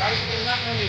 大事なのに。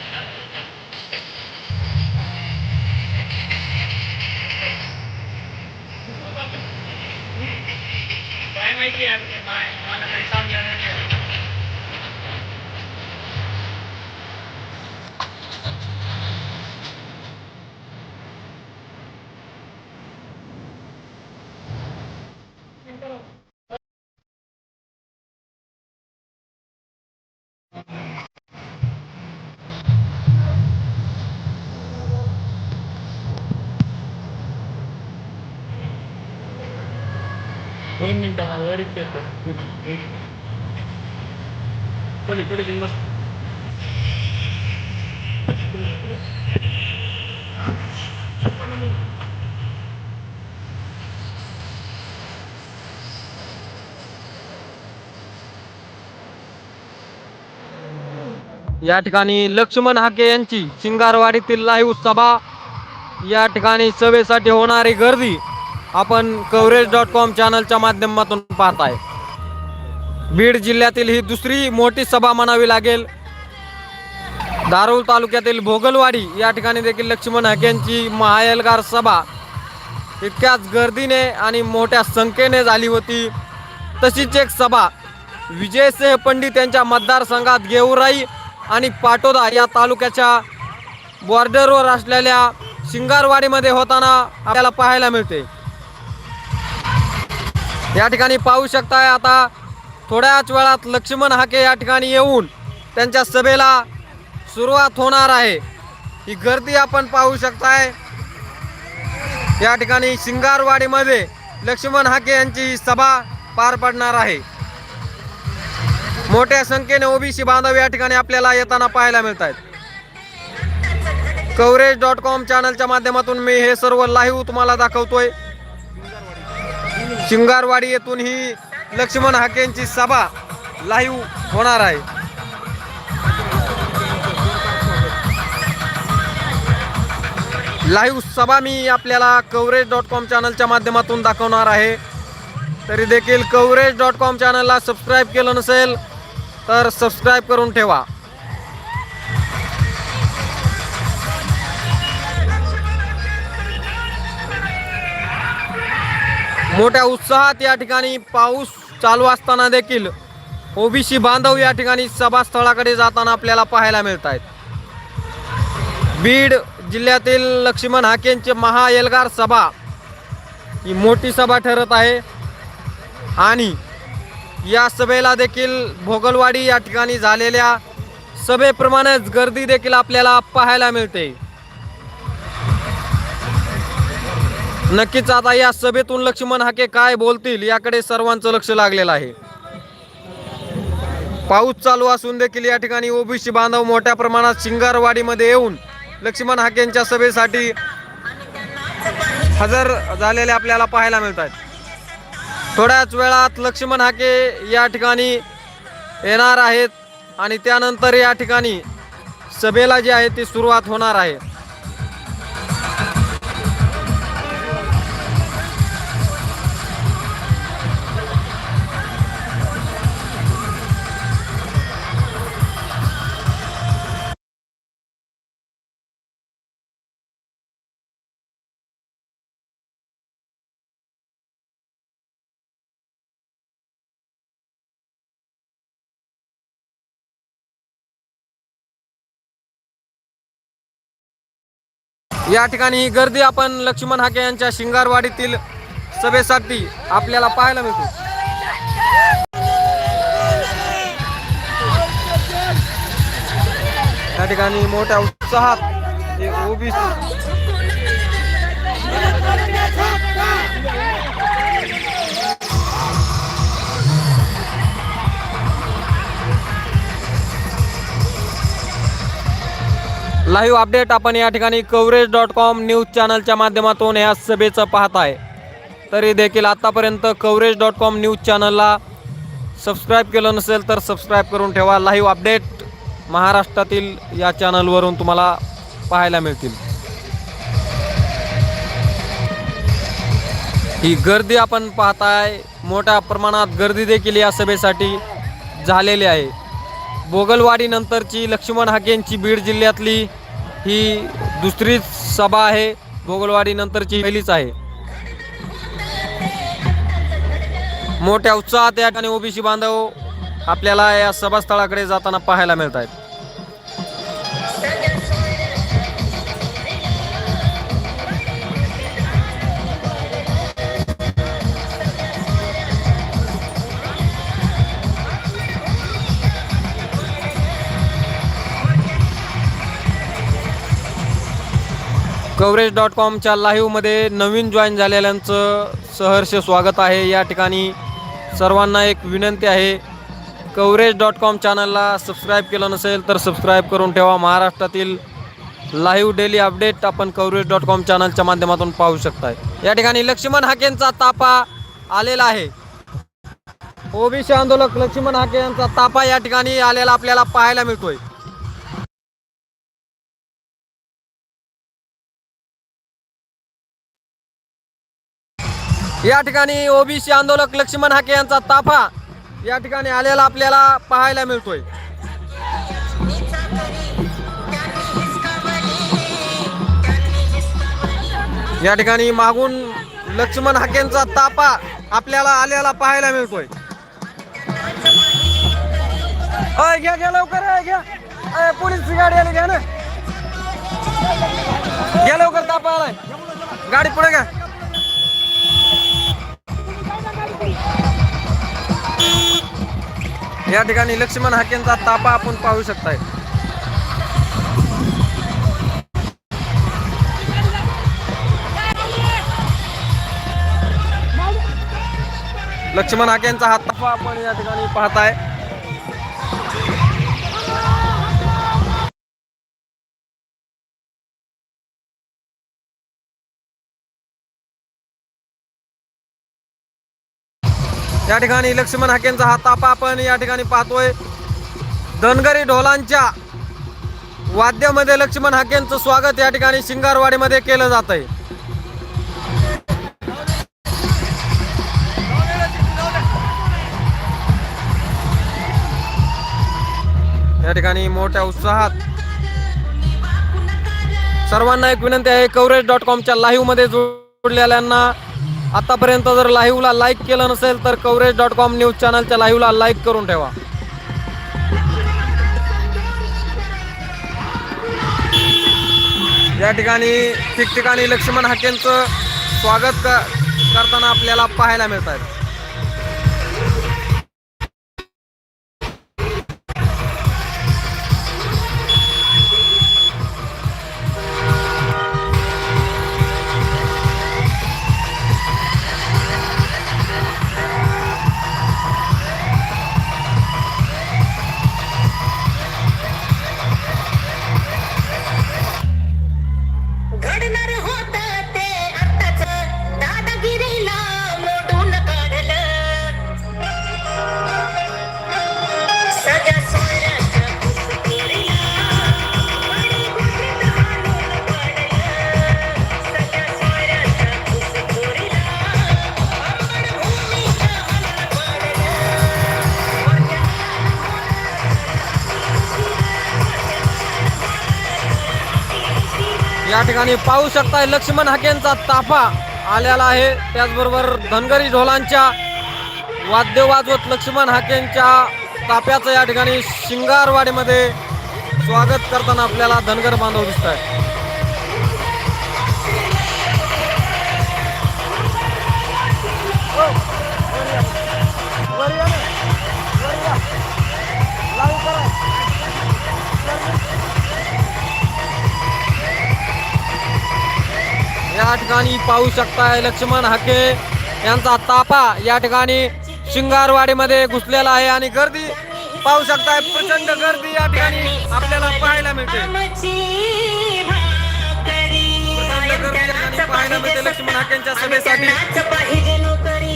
Why am I here? My one of my son is here. दोन मिनिटं वरीच येतो पुढे मस्त या ठिकाणी लक्ष्मण हाके यांची शिंगारवाडीतील लाईव्ह सभा या ठिकाणी सभेसाठी होणारी गर्दी आपण कव्हरेज डॉट कॉम चॅनलच्या माध्यमातून पाहताय. बीड जिल्ह्यातील ही दुसरी मोठी सभा म्हणावी लागेल. दारुल तालुक्यातील भोगलवाडी या ठिकाणी देखील लक्ष्मण हाके यांची सभा इतक्याच गर्दीने आणि मोठ्या संख्येने झाली होती. तशीच एक सभा विजयसिंह पंडित यांच्या मतदारसंघात गेवराई आणि पाटोदा या तालुक्याच्या बॉर्डरवर असलेल्या शिंगारवाडीमध्ये होताना आपल्याला पाहायला मिळते. या ठिकाणी पाहू शकताय आता थोड्याच वेळात लक्ष्मण हाके या ठिकाणी येऊन त्यांच्या सभेला सुरुवात होणार आहे. ही गर्दी आपण पाहू शकताय. या ठिकाणी शिंगारवाडीमध्ये लक्ष्मण हाके यांची सभा पार पडणार आहे. मोठ्या संख्येने ओबीसी बांधव या ठिकाणी आपल्याला येताना पाहायला मिळत आहेत कवरेज डॉट कॉम चॅनलच्या माध्यमातून मी हे सर्व लाईव्ह तुम्हाला दाखवतोय. शिंगारवाडी येथून ही लक्ष्मण हाकेंची सभा लाईव्ह होणार आहे. लाईव्ह सभा मी आपल्याला कवरेज डॉट कॉम चॅनलच्या माध्यमातून दाखवणार आहे. तरी देखील कवरेज डॉट कॉम चॅनलला सबस्क्राईब केलं नसेल तर सबस्क्राईब करून ठेवा. मोठ्या उत्साहात या ठिकाणी पाऊस चालू असताना देखील ओबीसी बांधव या ठिकाणी सभास्थळाकडे जाताना आपल्याला पाहायला मिळत आहेत बीड जिल्ह्यातील लक्ष्मण हाकेंचे महा एल्गार सभा ही मोठी सभा ठरत आहे. आणि या सभेला देखील भोगलवाडी या ठिकाणी झालेल्या सभेप्रमाणेच गर्दी देखील आपल्याला पाहायला मिळते. नक्कीच आता या सभेतून लक्ष्मण हाके काय बोलतील याकडे सर्वांचं लक्ष लागलेलं आहे. पाऊस चालू असून देखील या ठिकाणी ओबीसी बांधव मोठ्या प्रमाणात शिंगारवाडीमध्ये येऊन लक्ष्मण हाकेंच्या सभेसाठी हजर झालेले आपल्याला पाहायला मिळत आहेत थोड्याच वेळात लक्ष्मण हाके या ठिकाणी येणार आहेत आणि त्यानंतर या ठिकाणी सभेला जी आहे ती सुरुवात होणार आहे. या ठिकाणी ही गर्दी आपण लक्ष्मण हाके यांच्या शिंगारवाडीतील सभेसाठी आपल्याला पाहायला मिळते. या ठिकाणी मोठ्या उत्साहात ओबीसी लाईव्ह अपडेट आपण या ठिकाणी कवरेज डॉट कॉम न्यूज चॅनलच्या माध्यमातून या सभेचं पाहत आहे. तरी देखील आत्तापर्यंत कवरेज डॉट कॉम न्यूज चॅनलला सबस्क्राईब केलं नसेल तर सबस्क्राईब करून ठेवा. लाईव्ह अपडेट महाराष्ट्रातील या चॅनलवरून तुम्हाला पाहायला मिळतील. ही गर्दी आपण पाहताय. मोठ्या प्रमाणात गर्दी देखील या सभेसाठी झालेली आहे. बोगलवाडीनंतरची लक्ष्मण हाकेंची बीड जिल्ह्यातली ही दुसरीच सभा आहे. भोगलवाडीनंतरची पहिलीच आहे. मोठ्या उत्साहात या ठिकाणी ओबीसी बांधव आपल्याला या सभास्थळाकडे जाताना पाहायला मिळत आहेत कवरेज डॉट कॉमच्या लाईव्हमध्ये नवीन जॉईन झालेल्यांचं सहर्ष स्वागत आहे. या ठिकाणी सर्वांना एक विनंती आहे. कवरेज डॉट कॉम चॅनलला सबस्क्राईब केलं नसेल तर सबस्क्राईब करून ठेवा. महाराष्ट्रातील लाईव्ह डेली अपडेट आपण कवरेज डॉट कॉम चॅनलच्या माध्यमातून पाहू शकताय. या ठिकाणी लक्ष्मण हाकेंचा तापा आलेला आहे. ओबीसी आंदोलक लक्ष्मण हाके यांचा तापा या ठिकाणी आलेला आपल्याला पाहायला मिळतोय. या ठिकाणी ओबीसी आंदोलक लक्ष्मण हाके यांचा ताफा या ठिकाणी आलेला आपल्याला पाहायला मिळतोय. या ठिकाणी मागून लक्ष्मण हाकेंचा तापा आपल्याला आलेला पाहायला मिळतोय. घ्या घ्या लवकर घ्या. पोलीस गाडी आली घ्या ना. घ्या लवकर तापा आलाय. गाडी पुढे घ्या. या ठिकाणी लक्ष्मण हाकेंचा तापा आपण पाहू शकताय. लक्ष्मण हाकेंचा हा तापा आपण या ठिकाणी पाहताय. या ठिकाणी लक्ष्मण हाकेंचा हा तापा आपण या ठिकाणी पाहतोय. धनगरी ढोलांच्या वाद्यामध्ये लक्ष्मण हाकेंचं स्वागत या ठिकाणी शिंगारवाडीमध्ये केलं जात आहे या ठिकाणी मोठ्या उत्साहात सर्वांना एक विनंती आहे कवरेज डॉट कॉमच्या लाईव्हमध्ये जोडलेल्यांना आतापर्यंत जर लाईव्हला लाईक केलं नसेल तर कवरेज डॉट कॉम न्यूज चॅनलच्या लाईव्हला लाईक करून ठेवा. या ठिकाणी ठिकठिकाणी लक्ष्मण हाकेंचं स्वागत क- करताना आपल्याला पाहायला मिळत आहे. या ठिकाणी पाहू शकताय लक्ष्मण हाकेंचा ताफा आलेला आहे. त्याचबरोबर धनगरी ढोलांच्या वाद्य वाजवत लक्ष्मण हाकेंच्या ताफ्याचं या ठिकाणी शिंगारवाडीमध्ये स्वागत करताना आपल्याला धनगर बांधव दिसत आहेत या ठिकाणी पाहू शकताय लक्ष्मण हाके. यांचा तापा या ठिकाणी शिंगारवाडीमध्ये घुसलेला आहे आणि गर्दी पाहू शकताय प्रचंड गर्दी या ठिकाणी आपल्याला पाहायला मिळते. लक्ष्मण हाकेंच्या सभेसाठी.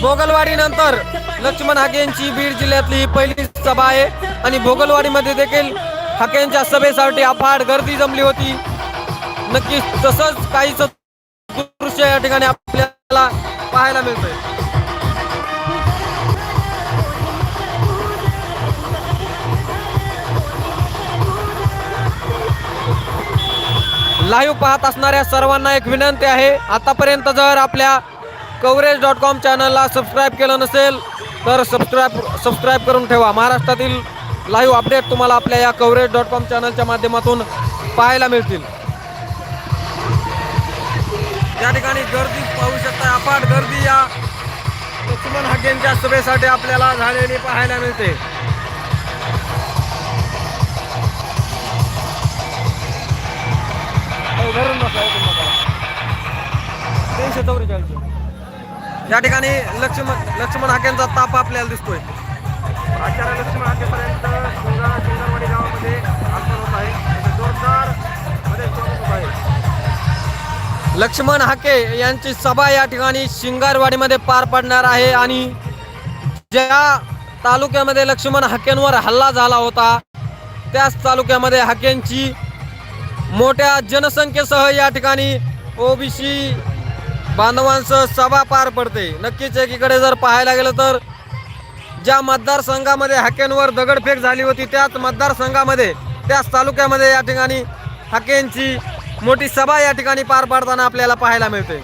भोगलवाडी नंतर लक्ष्मण हाके यांची बीड जिल्ह्यातली ही पहिली सभा आहे आणि भोगलवाडीमध्ये देखील हाकेंच्या सभेसाठी अफाट गर्दी जमली होती. नक्कीच तसंच काहीच दृश्य या ठिकाणी आपल्याला पाहायला मिळतंय. लाईव्ह पाहत असणाऱ्या सर्वांना एक विनंती आहे. आतापर्यंत जर आपल्या कवरेज डॉट कॉम चॅनलला सबस्क्राईब केलं नसेल तर सबस्क्राईब सबस्क्राईब करून ठेवा. महाराष्ट्रातील लाईव्ह अपडेट तुम्हाला आपल्या या कवरेज डॉट कॉम चॅनलच्या माध्यमातून पाहायला मिळतील. या ठिकाणी गर्दी पाहू शकता अफाट गर्दी या लक्ष्मण हाकेंच्या सभेसाठी आपल्याला झालेली पाहायला मिळते. तीनशे चौवेचाळीस या ठिकाणी लक्ष्मण लक्ष्मण हाकेंचा ताप आपल्याला दिसतोय. आचार्य लक्ष्मण हाकेपर्यंत गावामध्ये लक्ष्मण हाके यांची सभा या ठिकाणी शिंगारवाडीमध्ये पार पडणार आहे आणि ज्या तालुक्यामध्ये लक्ष्मण हाकेंवर हल्ला झाला होता त्याच तालुक्यामध्ये हाकेंची मोठ्या जनसंख्येसह या ठिकाणी ओबीसी बांधवांसह सभा पार पडते. नक्कीच एकीकडे जर पाहायला गेलं तर ज्या मतदारसंघामध्ये हाकेंवर दगडफेक झाली होती त्याच मतदारसंघामध्ये त्याच तालुक्यामध्ये या ठिकाणी हाकेंची मोठी सभा या ठिकाणी पार पाडताना आपल्याला पाहायला मिळते.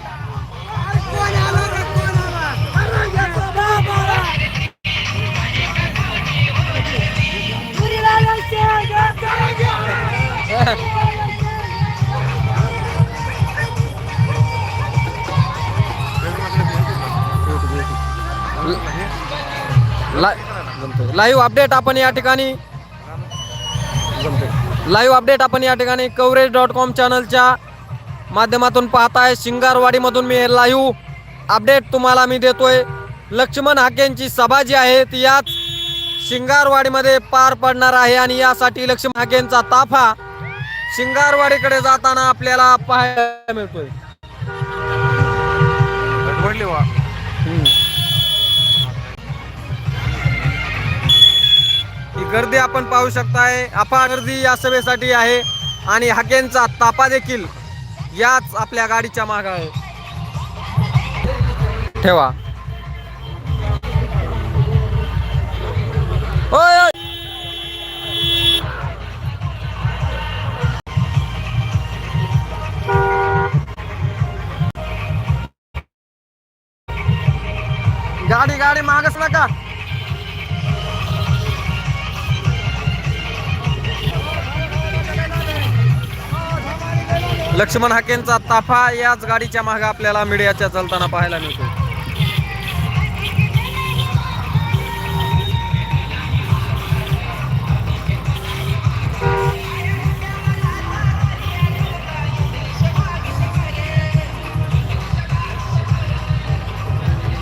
लाईव्ह अपडेट आपण या ठिकाणी लाईव्ह अपडेट आपण या ठिकाणी कवरेज डॉट कॉम चॅनलच्या माध्यमातून पाहताय. शिंगारवाडीमधून मी लाईव्ह अपडेट तुम्हाला मी देतोय. लक्ष्मण हाकेंची सभा जी आहे ती याच शिंगारवाडीमध्ये पार पडणार आहे आणि यासाठी लक्ष्मण हाकेंचा ताफा शिंगारवाडीकडे जाताना आपल्याला पाहायला मिळतोय. ही गर्दी आपण पाहू शकताय. अफाट गर्दी या सभेसाठी आहे. आणि हाकेंचा तापा देखील याच आपल्या गाडीच्या माग आहे. ठेवा. होय होय. गाडी गाडी मागच नका. लक्ष्मण हाकेंचा ताफा याच गाडीच्या मागे आपल्याला मीडियाच्या चलताना पाहायला मिळतो.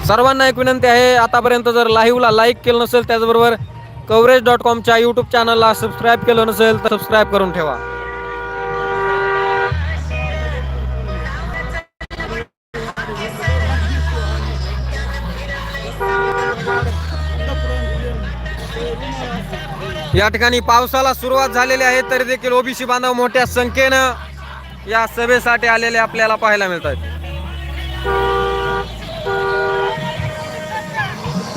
सर्वांना एक विनंती आहे आतापर्यंत जर लाईव्हला लाईक केलं नसेल त्याचबरोबर कवरेज डॉट कॉमच्या यूट्यूब चॅनलला सबस्क्राईब केलं नसेल तर सबस्क्राईब करून ठेवा. या ठिकाणी पावसाला सुरुवात झालेली आहे तरी देखील ओबीसी बांधव मोठ्या संख्येनं या सभेसाठी आलेले आपल्याला पाहायला मिळतात.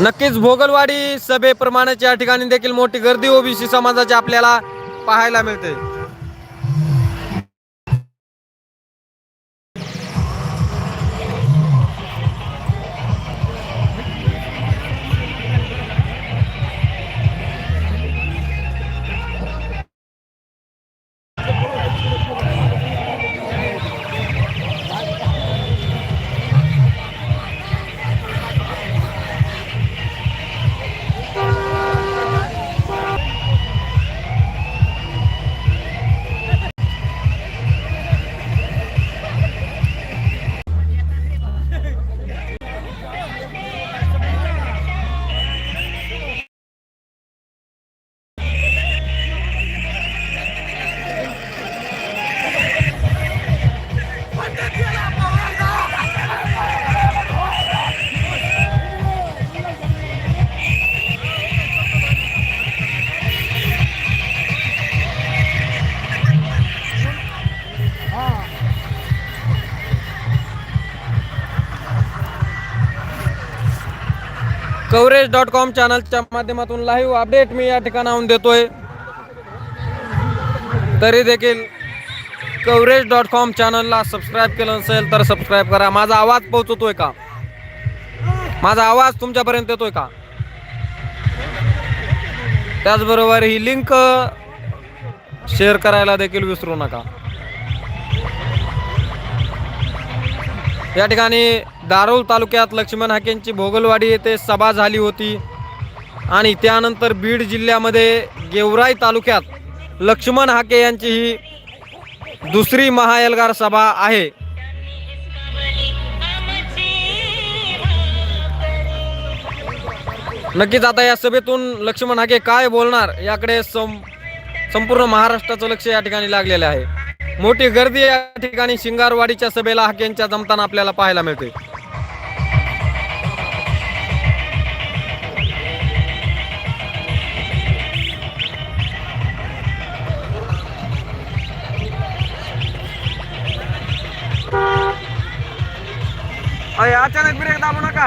नक्कीच भोगलवाडी सभेप्रमाणेच या ठिकाणी देखील मोठी गर्दी ओबीसी समाजाची आपल्याला पाहायला मिळते. कवरेज डॉट कॉम चॅनलच्या माध्यमातून लाईव्ह अपडेट मी या ठिकाणाहून देतोय. तरी देखील कवरेज डॉट कॉम चॅनलला सबस्क्राईब केलं नसेल तर सबस्क्राईब करा. माझा आवाज पोहोचतोय का? माझा आवाज तुमच्यापर्यंत येतोय का? त्याचबरोबर ही लिंक शेअर करायला देखील विसरू नका. या ठिकाणी दारोल तालुक्यात लक्ष्मण हाकेंची भोगलवाडी येथे सभा झाली होती. आणि त्यानंतर बीड जिल्ह्यामध्ये गेवराई तालुक्यात लक्ष्मण हाके यांची ही दुसरी महाएल्गार सभा आहे. नक्कीच आता या सभेतून लक्ष्मण हाके काय बोलणार याकडे सं संपूर्ण महाराष्ट्राचं लक्ष या ठिकाणी लागलेलं आहे. मोठी गर्दी या ठिकाणी शिंगारवाडीच्या सभेला हाकेंच्या जमताना आपल्याला पाहायला मिळते अरे अचानक ब्रेक दाबू नका.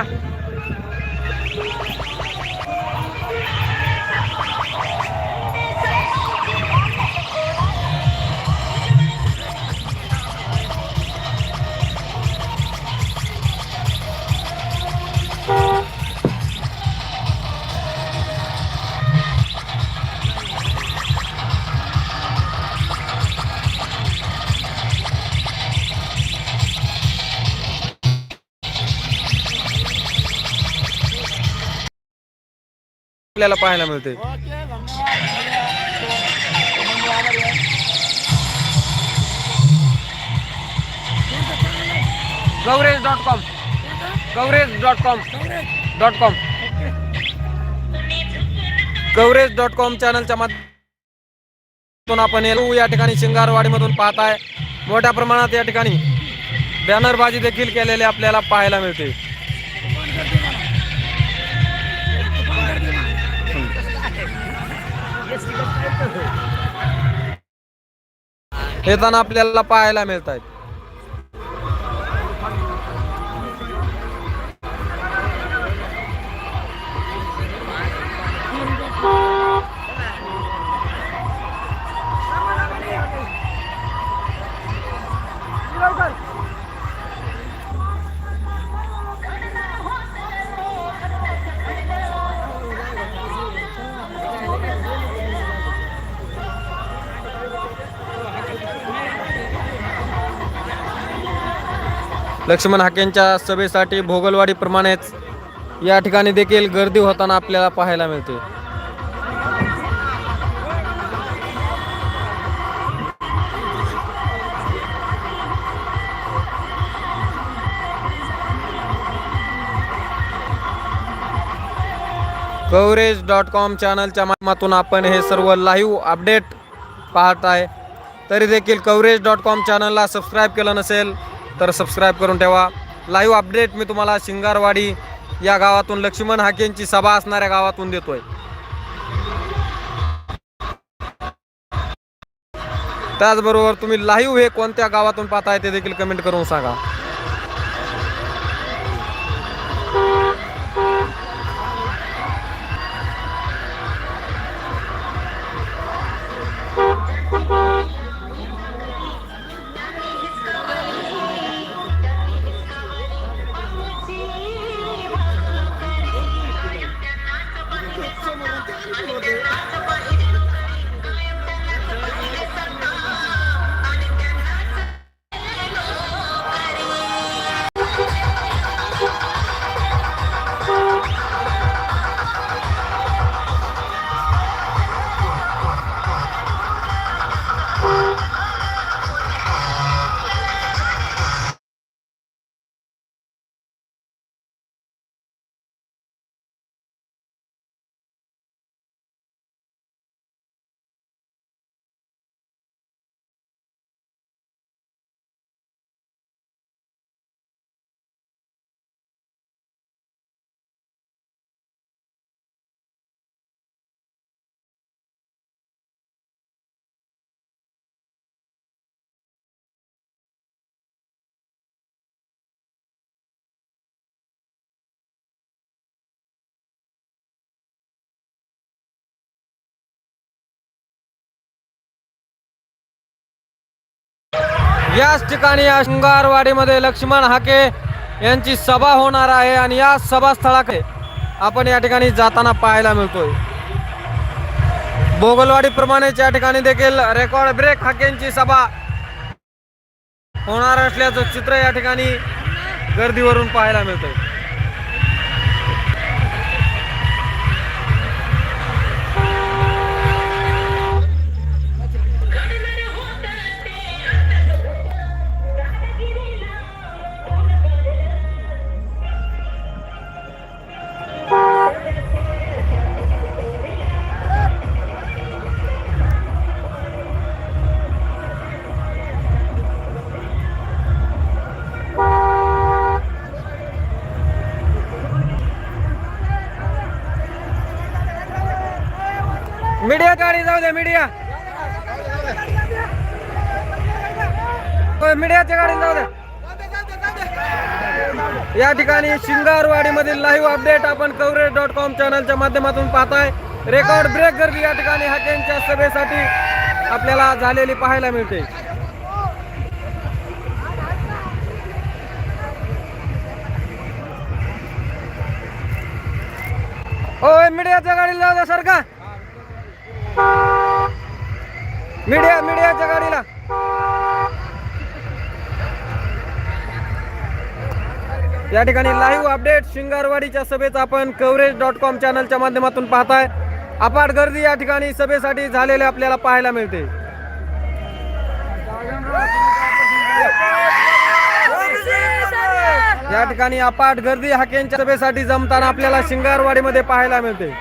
पाहायला मिळते. Coverage dot com. Coverage dot com. Dot com. Coverage dot com चॅनलच्या माध्यमातून आपण या ठिकाणी शिंगारवाडीमधून पाहताय. मोठ्या प्रमाणात या ठिकाणी बॅनरबाजी देखील केलेले आपल्याला पाहायला मिळते. येताना आपल्याला पाहायला मिळत आहेत लक्ष्मण हाकेंच्या सभेसाठी भोगलवाडीप्रमाणेच या ठिकाणी देखील गर्दी होताना आपल्याला पाहायला मिळते. कव्हरेज डॉट कॉम चॅनलच्या माध्यमातून आपण हे सर्व लाईव्ह अपडेट पाहत आहे. तरी देखील कव्हरेज डॉट कॉम चॅनलला सबस्क्राईब केलं नसेल तर सबस्क्राईब करून ठेवा. लाईव्ह अपडेट मी तुम्हाला शिंगारवाडी या गावातून लक्ष्मण हाकेंची सभा असणाऱ्या गावातून देतोय. त्याचबरोबर तुम्ही लाईव्ह हे कोणत्या गावातून पाहताय ते देखील कमेंट करून सांगा. याच ठिकाणी या शृंगारवाडीमध्ये लक्ष्मण हाके यांची सभा होणार आहे आणि या सभास्थळाकडे आपण या ठिकाणी जाताना पाहायला मिळतोय. बोगलवाडीप्रमाणेच या ठिकाणी देखील रेकॉर्ड ब्रेक हाकेंची सभा होणार असल्याचं चित्र या ठिकाणी गर्दीवरून पाहायला मिळतंय. द्या मीडिया होय, मीडियाच्या गाडी जाऊ द्या. या ठिकाणी शिंगारवाडी मधील लाईव्ह अपडेट आपण कवरेज डॉट कॉम चॅनलच्या माध्यमातून पाहताय. रेकॉर्ड ब्रेक गर्दी या ठिकाणी हाकेंच्या सभेसाठी आपल्याला झालेली पाहायला मिळते. होय मीडियाच्या गाडीला जाऊ द्या सर का मीडिया मीडियाच्या गाडीला या ठिकाणी लाईव्ह अपडेट शिंगारवाडीच्या सभेचा आपण कव्हरेज डॉट कॉम चॅनलच्या माध्यमातून पाहताय. अपाट गर्दी या ठिकाणी सभेसाठी झालेले आपल्याला पाहायला मिळते. या ठिकाणी अपाट गर्दी हाकेंच्या सभेसाठी जमताना आपल्याला शिंगारवाडीमध्ये पाहायला मिळते.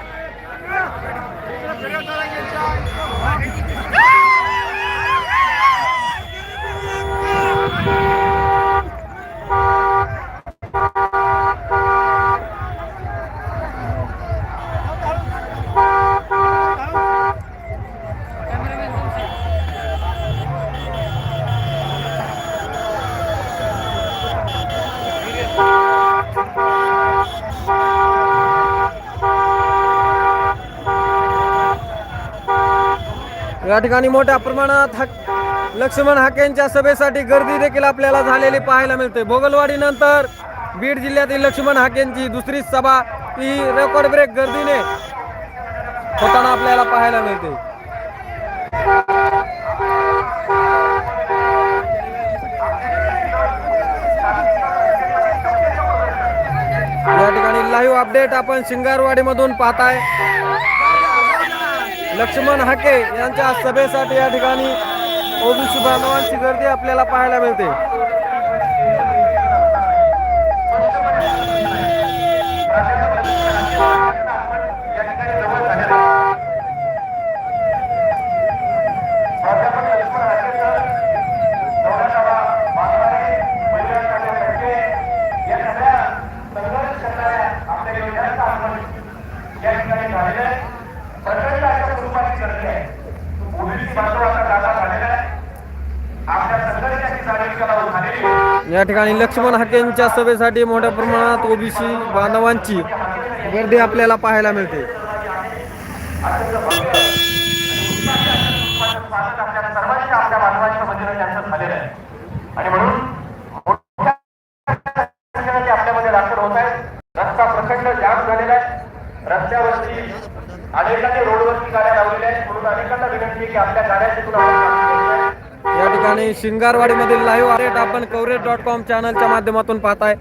या ठिकाणी मोठ्या प्रमाणात हक लक्ष्मण हाकेंच्या सभेसाठी गर्दी देखील आपल्याला झालेली पाहायला मिळते. भोगलवाडी नंतर बीड जिल्ह्यातील लक्ष्मण हाकेंची दुसरी सभा. ही रेकॉर्ड ब्रेक गर्दीने होताना आपल्याला पाहायला मिळते. या ठिकाणी लाईव्ह अपडेट आपण शिंगारवाडीमधून पाहताय. लक्ष्मण हाके यांच्या सभेसाठी या ठिकाणी ओबीसी बांधवांची गर्दी आपल्याला पाहायला मिळते. या ठिकाणी लक्ष्मण हाकेंच्या सभेसाठी मोठ्या प्रमाणात ओबीसी बांधवांची गर्दी आपल्याला पाहायला मिळते. आणि म्हणून मोठ्या संख्येने ते आपल्यामध्ये दाखल होत आहेत रस्ता प्रचंड जाम झालेला आहे रस्त्यावरती अनेकांनी रोडवरती गाड्या लावलेल्या आहेत म्हणून अनेकांना विनंती आहे की आपल्या गाड्या तिथून आवाज या ठिकाणी शिंगारवाडीमधील लाईव्ह अपडेट आपण कव्हरेज डॉट कॉम चॅनलच्या माध्यमातून पाहताय.